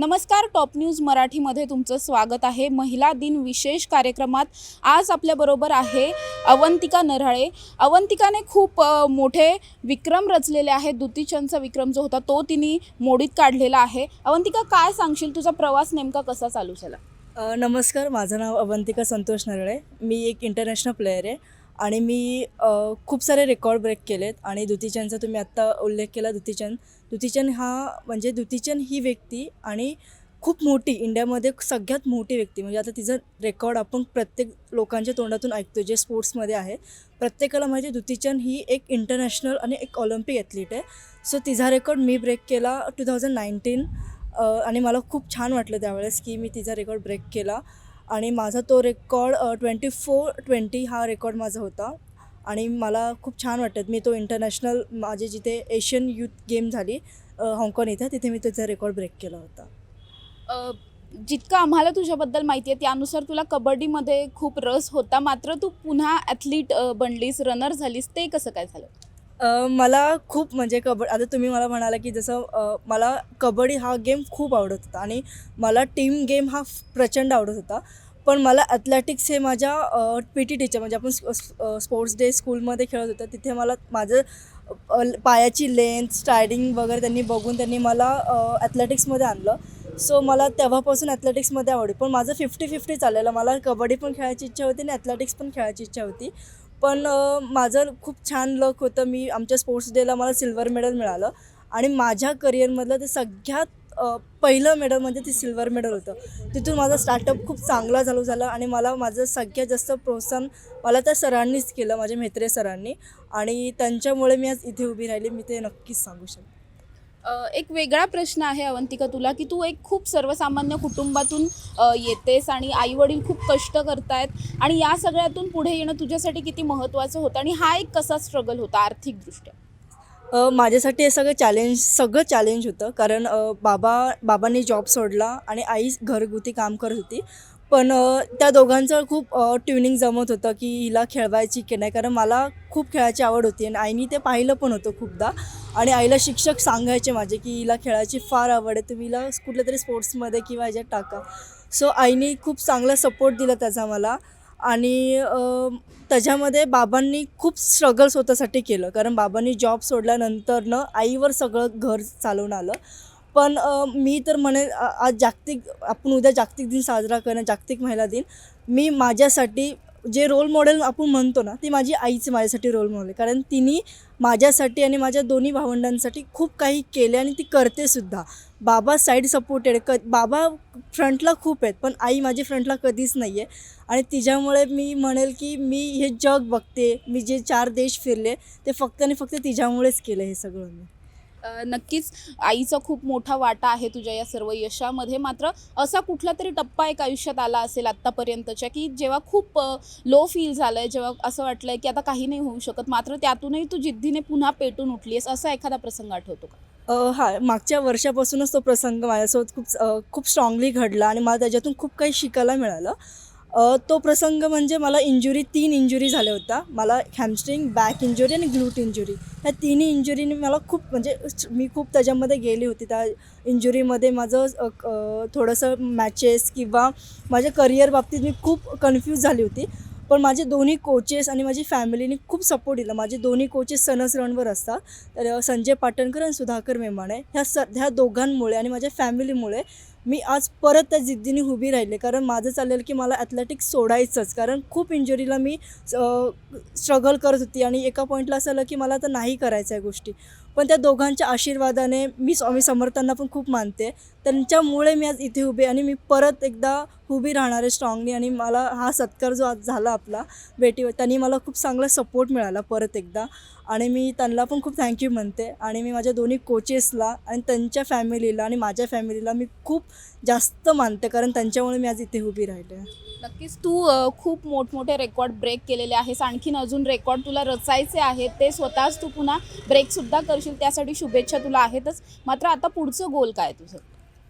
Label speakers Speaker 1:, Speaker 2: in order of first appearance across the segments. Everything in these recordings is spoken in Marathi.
Speaker 1: नमस्कार टॉप न्यूज मराठीमध्ये तुमचं स्वागत आहे. महिला दिन विशेष कार्यक्रमात आज आपल्याबरोबर आहे अवंतिका नरहळे. अवंतिकाने खूप मोठे विक्रम रचलेले आहेत. दुतीचंदचा विक्रम जो होता तो तिने मोडीत काढलेला आहे. अवंतिका काय सांगशील? तुझा प्रवास नेमका कसा चालू झाला?
Speaker 2: नमस्कार. माझं नाव अवंतिका संतोष नरळे मी एक इंटरनॅशनल प्लेयर आहे. आणि मी खूप सारे रेकॉर्ड ब्रेक केलेत. आणि दुतीचंदचा तुम्ही आत्ता उल्लेख केला दुतीचंद दुतीचंद हा म्हणजे दुतीचंद ही व्यक्ती आणि खूप मोठी इंडियामध्ये सगळ्यात मोठी व्यक्ती. म्हणजे आता तिचं रेकॉर्ड आपण प्रत्येक लोकांच्या तोंडातून ऐकतो जे स्पोर्ट्समध्ये आहे. प्रत्येकाला माहिती आहे दुतीचंद ही एक इंटरनॅशनल आणि एक ऑलिम्पिक ॲथलीट आहे. सो तिचा रेकॉर्ड मी ब्रेक केला टू थाउजंड नाईन्टीन आणि मला खूप छान वाटलं त्यावेळेस की मी तिचा रेकॉर्ड ब्रेक केला. आणि माझा तो रेकॉर्ड ट्वेंटी फोर ट्वेंटी हा रेकॉर्ड माझा होता. आणि मला खूप छान वाटत मी तो इंटरनॅशनल माझे जिथे एशियन युथ गेम झाली हाँगकाँग इथे तिथे मी त्याचा रेकॉर्ड ब्रेक केला होता.
Speaker 1: जितकं आम्हाला तुझ्याबद्दल माहिती आहे त्यानुसार तुला कबड्डीमध्ये खूप रस होता मात्र तू पुन्हा ॲथलीट बनलीस रनर झालीस ते कसं काय झालं?
Speaker 2: मला खूप म्हणजे कबड आता तुम्ही मला म्हणाला की जसं मला कबड्डी हा गेम खूप आवडत होता आणि मला टीम गेम हा प्रचंड आवडत होता. पण मला ॲथलेटिक्स हे माझ्या पी टी टीचर म्हणजे आपण स्पोर्ट्स डे स्कूलमध्ये खेळत होतो. तिथे मला माझं पायाची लेंथ स्टायडिंग वगैरे त्यांनी बघून त्यांनी मला ॲथलेटिक्समध्ये आणलं. सो मला तेव्हापासून ॲथलेटिक्समध्ये आवडली पण माझं फिफ्टी फिफ्टी चाललेलं. मला कबड्डी पण खेळायची इच्छा होती आणि ॲथलेटिक्स पण खेळायची इच्छा होती. पण माझं खूप छान लक होतं. मी आमच्या स्पोर्ट्स डेला मला सिल्वर मेडल मिळालं. आणि माझ्या करिअरमधलं ते सगळ्यात पहिलं मेडल म्हणजे ते सिल्वर मेडल होतं. तिथून माझा स्टार्टअप खूप चांगला चालू झाला आणि मला माझं सगळ्यात जास्त प्रोत्साहन मला त्या सरांनीच केलं माझ्या म्हेत्रे सरांनी. आणि त्यांच्यामुळे मी आज इथे उभी राहिली. मी ते नक्कीच सांगू शकते.
Speaker 1: एक वेगळा प्रश्न आहे अवंतिका तुला की तू एक खूप सर्वसामान्य कुटुंबातून येतेस आणि आई वडील खूप कष्ट करतायत आणि या सगळ्यातून पुढे येणं तुझ्यासाठी किती महत्त्वाचं होतं आणि हा एक कसा स्ट्रगल होता आर्थिकदृष्ट्या?
Speaker 2: माझ्यासाठी हे सगळं चॅलेंज सगळं चॅलेंज होतं कारण बाबा बाबांनी जॉब सोडला आणि आई घरगुती काम करत होती. पण त्या दोघांचं खूप ट्युनिंग जमत होतं की हिला खेळवायची की नाही. कारण मला खूप खेळायची आवड होती आणि आईनी ते पाहिलं पण होतं खूपदा. आणि आईला शिक्षक सांगायचे माझे की हिला खेळायची फार आवड आहे तुम्ही हिला कुठल्या तरी स्पोर्ट्समध्ये किंवा ह्याच्यात टाका. सो आईनी खूप चांगला सपोर्ट दिला त्याचा मला. आणि त्याच्यामध्ये बाबांनी खूप स्ट्रगल स्वतःसाठी केलं. कारण बाबांनी जॉब सोडल्यानंतरनं आईवर सगळं घर चालवून आलं. पण मी तर म्हणे आज जागतिक आपण उद्या जागतिक दिन साजरा करणं जागतिक महिला दिन. मी माझ्यासाठी जे रोल मॉडेल आपण म्हणतो ना ती माझी आईच माझ्यासाठी रोल मॉडेल कारण तिने माझ्यासाठी आणि माझ्या दोन्ही भावंडांसाठी खूप काही केले आणि ती करते सुद्धा. बाबा साईड सपोर्टेड क बाबा फ्रंटला खूप आहेत पण आई माझी फ्रंटला कधीच नाही आहे आणि तिच्यामुळे मी म्हणेल की मी हे जग बघते मी जे चार देश फिरले ते फक्त आणि फक्त तिच्यामुळेच केलं हे सगळं मी.
Speaker 1: नक्कीच आईचा खूप मोठा वाटा आहे तुझ्या या सर्व यशामध्ये. मात्र असा कुठला तरी टप्पा एक आयुष्यात आला असेल आत्तापर्यंतच्या की जेव्हा खूप लो फील झालंय जेव्हा असं वाटलंय की आता काही नाही होऊ शकत मात्र त्यातूनही तू जिद्दीने पुन्हा पेटून उठलीस असा एखादा प्रसंग आठवतो का?
Speaker 2: हा मागच्या वर्षापासूनच तो प्रसंग माझ्यासोबत खूप खूप स्ट्रॉंगली घडला आणि मला त्याच्यातून खूप काही शिकायला मिळालं. तो प्रसंग म्हणजे मला इंजुरी तीन इंजुरी झाल्या होत्या. मला हॅमस्ट्रिंग बॅक इंजुरी आणि ग्लूट इंजुरी ह्या तिन्ही इंजुरीने मला खूप म्हणजे मी खूप त्याच्यामध्ये गेली होती. त्या इंजुरीमध्ये माझं थोडंसं मॅचेस किंवा माझ्या करिअर बाबतीत मी खूप कन्फ्यूज झाली होती. पण माझे दोन्ही कोचेस आणि माझी फॅमिलीने खूप सपोर्ट दिला. माझे दोन्ही कोचेस सनस रनवर असतात. तर संजय पाटणकर आणि सुधाकर मेमाणे ह्या स ह्या दोघांमुळे आणि माझ्या फॅमिलीमुळे मी आज परत त्या जिद्दीने उभी राहिले. कारण माझं चाललेलं की मला ॲथलेटिक्स सोडायचंच. कारण खूप इंजुरीला मी स्ट्रगल करत होती. आणि एका पॉईंटला असं आलं की मला तर नाही करायचं आहे गोष्टी. पण त्या दोघांच्या आशीर्वादाने मी स्वामी समर्थांना पण खूप मानते. त्यांच्यामुळे मी आज इथे उभी आणि मी परत एकदा उभी राहणार आहे स्ट्रॉंगली आणि मला हा सत्कार जो आज झाला आपला बेटी त्यांनी मला खूप चांगला सपोर्ट मिळाला परत एकदा. आणि मी त्यांना पण खूप थँक्यू म्हणते. आणि मी माझ्या दोन्ही कोचेसला आणि त्यांच्या फॅमिलीला आणि माझ्या फॅमिलीला मी खूप जास्त मानते. कारण त्यांच्यामुळे मी आज इथे उभी राहिले.
Speaker 1: नक्कीच तू खूप मोठमोठे रेकॉर्ड ब्रेक केलेले आहेस. आणखीन अजून रेकॉर्ड तुला रचायचे आहेत. ते स्वतःच तू पुन्हा ब्रेकसुद्धा कर करशील त्यासाठी शुभेच्छा तुला आहेतच. मात्र आता पुढचं गोल काय तुझं?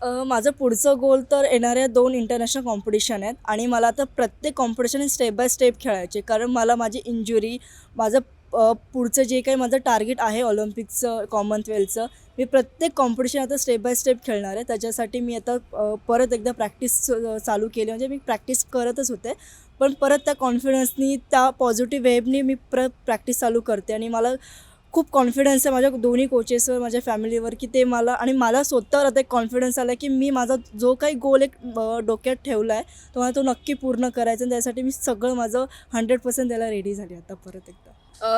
Speaker 2: अ, माझं पुढचं गोल तर येणाऱ्या दोन इंटरनॅशनल कॉम्पिटिशन आहेत आणि मला आता प्रत्येक कॉम्पिटिशन स्टेप बाय स्टेप खेळायचे. कारण मला माझी इंजुरी माझं अ, पुढचं जे काही माझं टार्गेट आहे ऑलिम्पिकचं कॉमनवेल्थचं मी प्रत्येक कॉम्पिटिशन आता स्टेप बाय स्टेप खेळणार आहे. त्याच्यासाठी मी आता अ, परत एकदा प्रॅक्टिस चालू केली. म्हणजे मी प्रॅक्टिस करतच होते. पण परत त्या कॉन्फिडन्सनी त्या पॉझिटिव्ह वेबनी मी प्र प्रॅक्टिस चालू करते आणि मला खूप कॉन्फिडन्स आहे माझ्या दोन्ही कोचेसवर माझ्या फॅमिलीवर की ते मला आणि मला स्वतःवर आता एक कॉन्फिडन्स आला की मी माझा जो काही गोल एक डोक्यात ठेवला आहे तो मला तो नक्की पूर्ण करायचा आणि त्यासाठी मी सगळं माझं हंड्रेड पर्सेंट द्यायला रेडी झाली आता परत एकदा.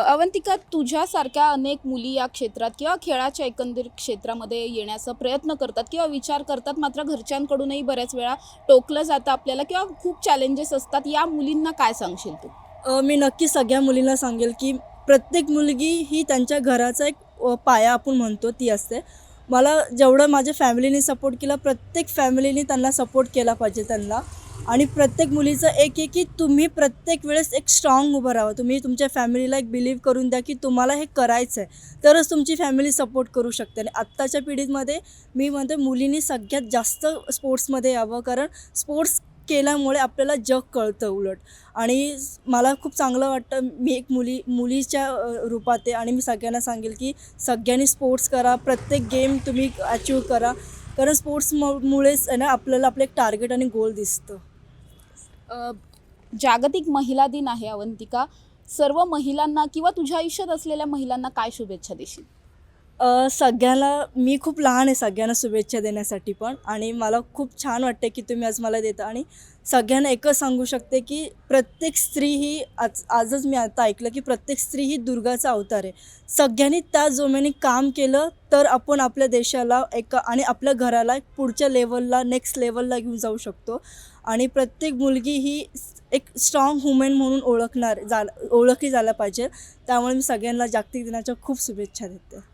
Speaker 1: अवंतिका तुझ्यासारख्या अनेक मुली या क्षेत्रात किंवा खेळाच्या एकंदरीत क्षेत्रामध्ये येण्याचा प्रयत्न करतात किंवा विचार करतात मात्र घरच्यांकडूनही बऱ्याच वेळा टोकलं जातं आपल्याला किंवा खूप चॅलेंजेस असतात या मुलींना काय सांगशील तू?
Speaker 2: मी नक्की सगळ्या मुलींना सांगेल की प्रत्येक मुलगी ही त्यांच्या घराचा एक पाया आपण म्हणतो ती असते. मला जेवढं माझ्या फॅमिलीने सपोर्ट केला प्रत्येक फॅमिलीने त्यांना सपोर्ट केला पाहिजे त्यांना. आणि प्रत्येक मुलीचं एक आहे की तुम्ही प्रत्येक वेळेस एक स्ट्रॉंग उभं राहा तुम्ही तुमच्या फॅमिलीला एक बिलीव्ह करून द्या की तुम्हाला हे करायचं आहे तरच तुमची फॅमिली सपोर्ट करू शकते. आणि आत्ताच्या पिढीमध्ये मी म्हणते मुलींनी सगळ्यात जास्त स्पोर्ट्समध्ये यावं. कारण स्पोर्ट्स केल्यामुळे आपल्याला जग कळतं उलट. आणि मला खूप चांगलं वाटतं मी एक मुली मुलीच्या रूपात आहे. आणि मी सगळ्यांना सांगेल की सगळ्यांनी स्पोर्ट्स करा. प्रत्येक गेम तुम्ही अचीव करा. कारण स्पोर्ट्स मुळेच आहे ना आपल्याला आपलं एक टार्गेट आणि गोल दिसतं.
Speaker 1: जागतिक महिला दिन आहे अवंतिका. सर्व महिलांना किंवा तुझ्या आयुष्यात असलेल्या महिलांना काय शुभेच्छा देशील?
Speaker 2: सगळ्यांना मी खूप लहान आहे सगळ्यांना शुभेच्छा देण्यासाठी पण आणि मला खूप छान वाटते की तुम्ही आज मला देता आणि सगळ्यांना एकच सांगू शकते की प्रत्येक स्त्री ही आज आजच मी आता ऐकलं की प्रत्येक स्त्री ही दुर्गाचा अवतार आहे. सगळ्यांनी त्या जोमेने काम केलं तर आपण आपल्या देशाला एका आणि आपल्या घराला एक पुढच्या लेवलला नेक्स्ट लेवलला घेऊन जाऊ शकतो आणि प्रत्येक मुलगी ही एक स्ट्रॉंग वुमेन म्हणून ओळखणार जा ओळखली झाल्या पाहिजे. त्यामुळे मी सगळ्यांना जागतिक दिनाच्या खूप शुभेच्छा देते.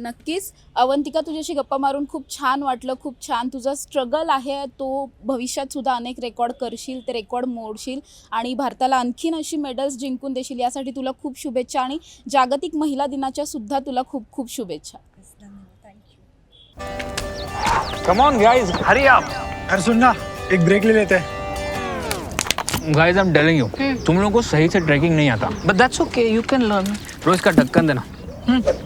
Speaker 1: नक्कीच. अवंतिका तुझ्याशी गप्पा मारून खूप छान वाटलं खूप छान. तुझा स्ट्रगल आहे तो भविष्यात सुद्धा अनेक रेकॉर्ड करशील ते रेकॉर्ड मोडशील आणि भारताला आणखीन अशी मेडल्स जिंकून देशील. यासाठी तुला खूप शुभेच्छा आणि जागतिक महिला दिनाच्या सुद्धा तुला खूप खूप शुभेच्छा.
Speaker 3: Come on guys hurry up
Speaker 4: अरे सुन ना एक ब्रेक ले लेते. हैं
Speaker 3: guys I am telling you तुम लोगों को सही से ट्रैकिंग नहीं आता. But that's okay you can learn रोज का ढक्कन देना. हम्म।